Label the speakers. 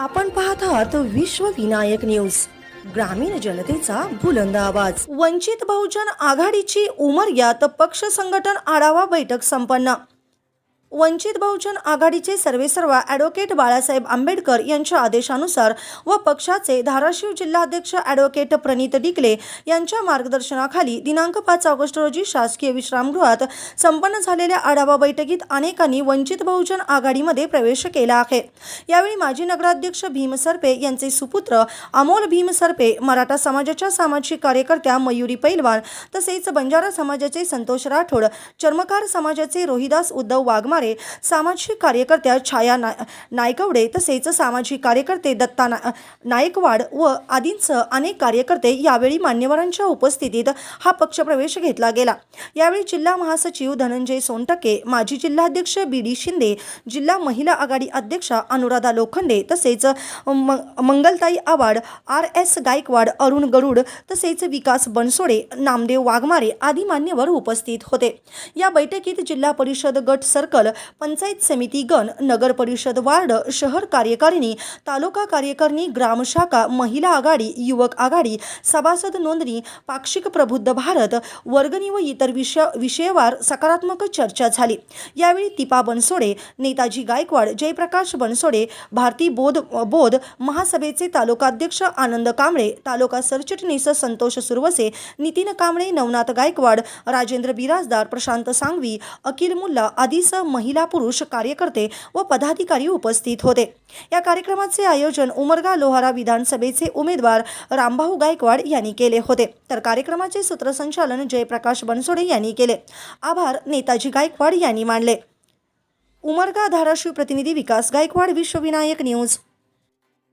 Speaker 1: आपण पाहत आहात विश्व विनायक न्यूज ग्रामीण जनतेचा बुलंद आवाज. वंचित बहुजन आघाडीची उमरग्यात पक्ष संघटन आढावा बैठक संपन्न. वंचित बहुजन आघाडीचे सर्वेसर्वा ॲडव्होकेट बाळासाहेब आंबेडकर यांच्या आदेशानुसार व पक्षाचे धाराशिव जिल्हाध्यक्ष ॲडव्होकेट प्रणित डिकले यांच्या मार्गदर्शनाखाली दिनांक पाच ऑगस्ट रोजी शासकीय विश्रामगृहात संपन्न झालेल्या आढावा बैठकीत अनेकांनी वंचित बहुजन आघाडीमध्ये प्रवेश केला आहे. यावेळी माजी नगराध्यक्ष भीम सरपे यांचे सुपुत्र अमोल भीम सरपे मराठा समाजाच्या सामाजिक कार्यकर्त्या मयुरी पैलवान तसेच बंजारा समाजाचे संतोष राठोड चर्मकार समाजाचे रोहिदास उद्धव वाघमारे सामाजिक कार्यकर्त्या छाया ना नायकवडे तसेच सामाजिक कार्यकर्ते दत्ता ना नायकवाड व आदींसह अनेक कार्यकर्ते यावेळी मान्यवरांच्या उपस्थितीत हा पक्षप्रवेश घेतला गेला. यावेळी जिल्हा महासचिव धनंजय सोनटके माजी जिल्हाध्यक्ष बी डी शिंदे जिल्हा महिला आघाडी अध्यक्षा अनुराधा लोखंडे तसेच म मंगलताई आवाड आर एस गायकवाड अरुण गरुड तसेच विकास बनसोडे नामदेव वाघमारे आदी मान्यवर उपस्थित होते. या बैठकीत जिल्हा परिषद गट सर्कल पंचायत समिती गण नगर परिषद वार्ड शहर कार्यकारिणी तालुका कार्यकारिणी ग्रामशाखा महिला आघाडी युवक आघाडी सभासद नोंदणी पाक्षिक प्रबुद्ध भारत वर्गणी व इतर विषय विषयवार सकारात्मक चर्चा झाली. यावेळी तिपा बनसोडे नेताजी गायकवाड जयप्रकाश बनसोडे भारती बोध बोध महासभेचे तालुकाध्यक्ष आनंद कांबळे तालुका सरचिटणीस संतोष सुरवसे नितीन कांबळे नवनाथ गायकवाड राजेंद्र बिराजदार प्रशांत सांगवी अकिल मुल्ला आदीसह महिला पुरुष कार्यकर्ते व पदाधिकारी उपस्थित होते. या कार्यक्रमाचे आयोजन उमरगा लोहारा विधानसभेचे उमेदवार रामभाऊ गायकवाड यांनी केले होते. तर कार्यक्रमाचे सूत्रसंचालन जयप्रकाश बनसोडे यांनी केले. आभार नेताजी गायकवाड यांनी मानले. उमरगा धाराशिव प्रतिनिधी विकास गायकवाड विश्वविनायक न्यूज.